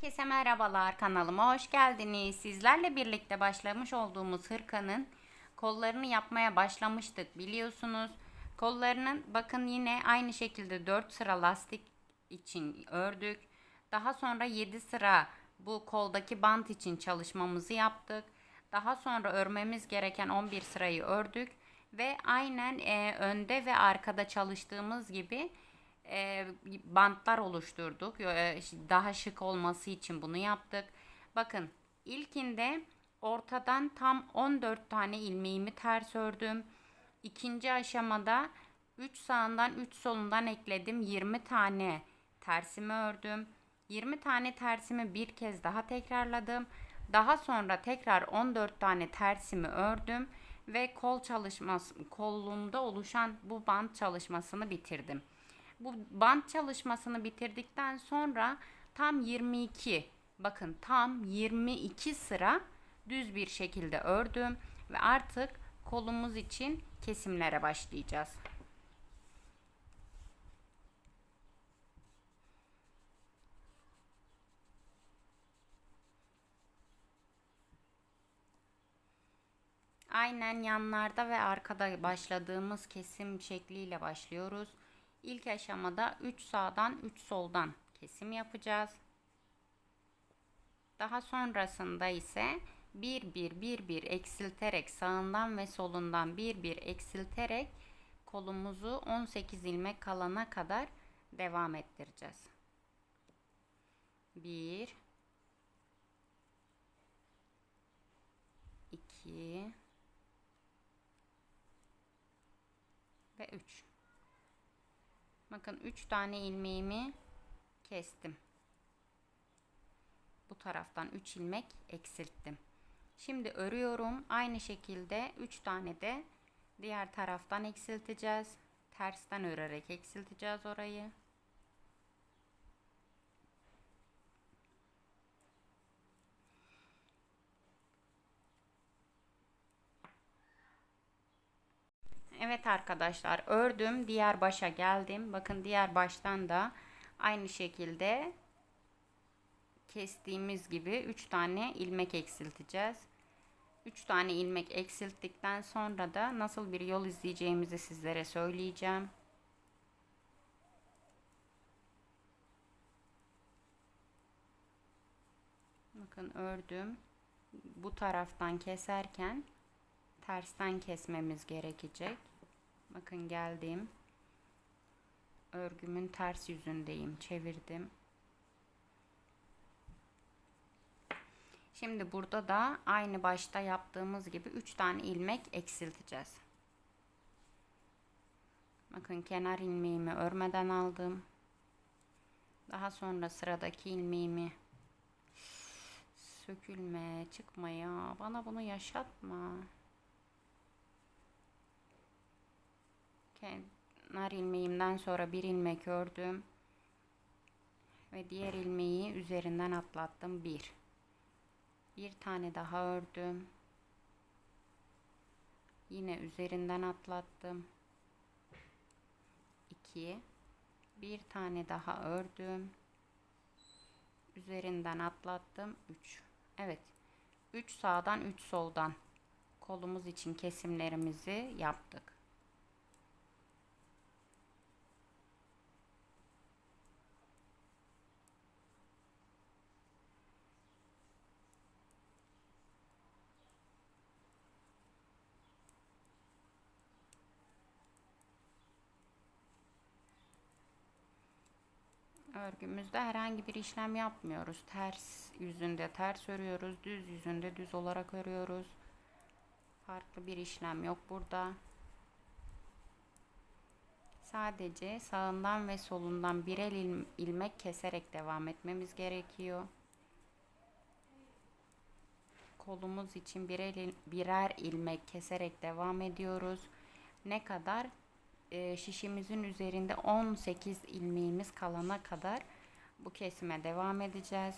Herkese merhabalar kanalıma hoş geldiniz. Sizlerle birlikte başlamış olduğumuz hırkanın kollarını yapmaya başlamıştık biliyorsunuz. Kollarının bakın yine aynı şekilde 4 sıra lastik için ördük. Daha sonra 7 sıra bu koldaki bant için çalışmamızı yaptık. Daha sonra örmemiz gereken 11 sırayı ördük ve aynen e, önde ve arkada çalıştığımız gibi e, bantlar oluşturduk. E, daha şık olması için bunu yaptık. Bakın ilkinde ortadan tam 14 tane ilmeğimi ters ördüm. İkinci aşamada 3 sağından 3 solundan ekledim. 20 tane tersimi ördüm. 20 tane tersimi bir kez daha tekrarladım. Daha sonra tekrar 14 tane tersimi ördüm ve kol çalışması kolluğumda oluşan bu bant çalışmasını bitirdim. Bu bant çalışmasını bitirdikten sonra tam 22 bakın tam 22 sıra düz bir şekilde ördüm ve artık kolumuz için kesimlere başlayacağız. Aynen yanlarda ve arkada başladığımız kesim şekliyle başlıyoruz. İlk aşamada 3 sağdan 3 soldan kesim yapacağız. Daha sonrasında ise 1 1 1 1 eksilterek sağından ve solundan 1 1 eksilterek kolumuzu 18 ilmek kalana kadar devam ettireceğiz. 1 2 ve 3 Bakın 3 tane ilmeğimi kestim. Bu taraftan 3 ilmek eksilttim. Şimdi örüyorum. Aynı şekilde 3 tane de diğer taraftan eksilteceğiz. Tersten örerek eksilteceğiz orayı. Evet arkadaşlar ördüm. Diğer başa geldim. Bakın diğer baştan da aynı şekilde kestiğimiz gibi 3 tane ilmek eksilteceğiz. 3 tane ilmek eksilttikten sonra da nasıl bir yol izleyeceğimizi sizlere söyleyeceğim. Bakın ördüm. Bu taraftan keserken tersten kesmemiz gerekecek. Bakın geldim. Örgümün ters yüzündeyim. Çevirdim. Şimdi burada da aynı başta yaptığımız gibi 3 tane ilmek eksilteceğiz. Bakın kenar ilmeğimi örmeden aldım. Daha sonra sıradaki ilmeğimi sökülme, çıkma ya. Bana bunu yaşatma. Kenar ilmeğimden sonra bir ilmek ördüm. Ve diğer ilmeği üzerinden atlattım bir. Bir tane daha ördüm. Yine üzerinden atlattım. 2 bir tane daha ördüm. Üzerinden atlattım 3 Evet 3 sağdan 3 soldan. Kolumuz için kesimlerimizi yaptık Örgümüzde herhangi bir işlem yapmıyoruz. Ters yüzünde ters örüyoruz. Düz yüzünde düz olarak örüyoruz. Farklı bir işlem yok burada. Sadece sağından ve solundan birer il ilmek keserek devam etmemiz gerekiyor. Kolumuz için birer, birer ilmek keserek devam ediyoruz. Ne kadar? E, şişimizin üzerinde 18 ilmeğimiz kalana kadar bu kesime devam edeceğiz.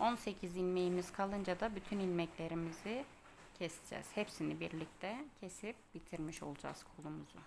18 ilmeğimiz kalınca da bütün ilmeklerimizi keseceğiz. Hepsini birlikte kesip bitirmiş olacağız kolumuzu.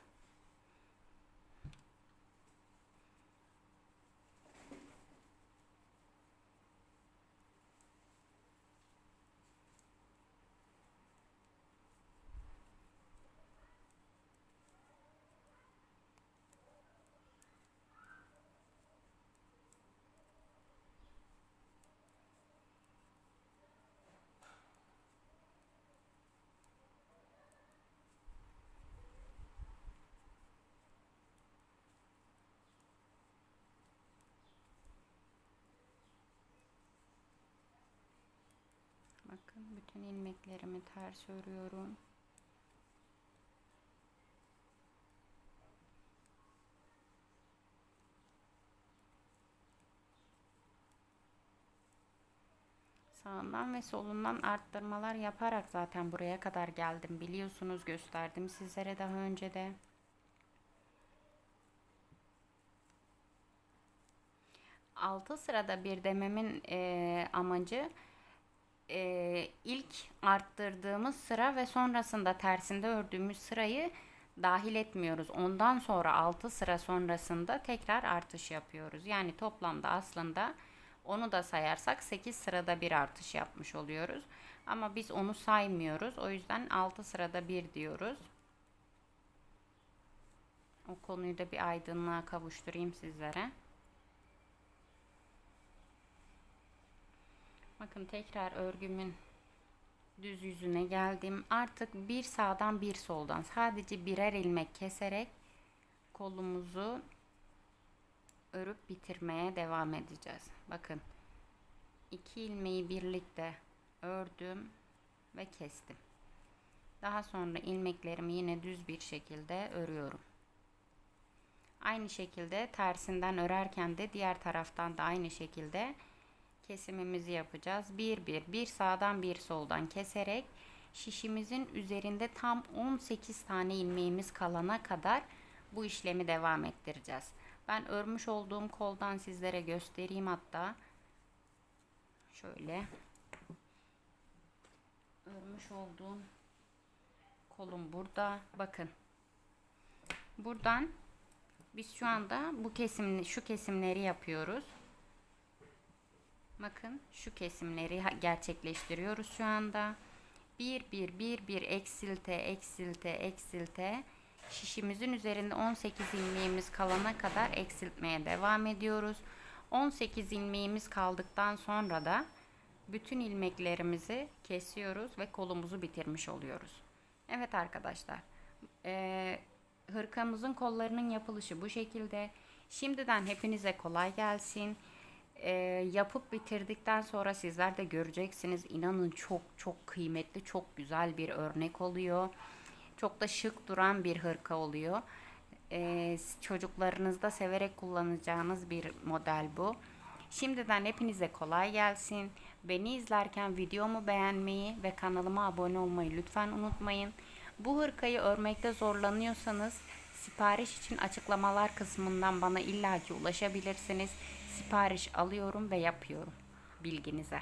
Bakın bütün ilmeklerimi ters örüyorum. Sağından ve solundan arttırmalar yaparak zaten buraya kadar geldim. Biliyorsunuz gösterdim sizlere daha önce de. Altı sırada bir dememin eee, amacı eee, ilk arttırdığımız sıra ve sonrasında tersinde ördüğümüz sırayı dahil etmiyoruz. Ondan sonra 6 sıra sonrasında tekrar artış yapıyoruz. Yani toplamda aslında onu da sayarsak 8 sırada bir artış yapmış oluyoruz. Ama biz onu saymıyoruz. O yüzden 6 sırada bir diyoruz. O konuyu da bir aydınlığa kavuşturayım sizlere. Bakın tekrar örgümün düz yüzüne geldim. Artık bir sağdan bir soldan sadece birer ilmek keserek kolumuzu örüp bitirmeye devam edeceğiz. Bakın iki ilmeği birlikte ördüm ve kestim. Daha sonra ilmeklerimi yine düz bir şekilde örüyorum. Aynı şekilde tersinden örerken de diğer taraftan da aynı şekilde kesimimizi yapacağız. Bir bir bir sağdan bir soldan keserek şişimizin üzerinde tam 18 tane ilmeğimiz kalana kadar bu işlemi devam ettireceğiz. Ben örmüş olduğum koldan sizlere göstereyim hatta. Şöyle. Örmüş olduğum kolum burada. Bakın. Buradan biz şu anda bu kesim şu kesimleri yapıyoruz. Bakın şu kesimleri gerçekleştiriyoruz şu anda. Bir bir bir bir eksilte eksilte eksilte şişimizin üzerinde 18 ilmeğimiz kalana kadar eksiltmeye devam ediyoruz. 18 ilmeğimiz kaldıktan sonra da bütün ilmeklerimizi kesiyoruz ve kolumuzu bitirmiş oluyoruz. Evet arkadaşlar. Ee, hırkamızın kollarının yapılışı bu şekilde. Şimdiden hepinize kolay gelsin e, yapıp bitirdikten sonra sizler de göreceksiniz. İnanın çok çok kıymetli, çok güzel bir örnek oluyor. Çok da şık duran bir hırka oluyor. E, çocuklarınızda severek kullanacağınız bir model bu. Şimdiden hepinize kolay gelsin. Beni izlerken videomu beğenmeyi ve kanalıma abone olmayı lütfen unutmayın. Bu hırkayı örmekte zorlanıyorsanız sipariş için açıklamalar kısmından bana illaki ulaşabilirsiniz sipariş alıyorum ve yapıyorum bilginize.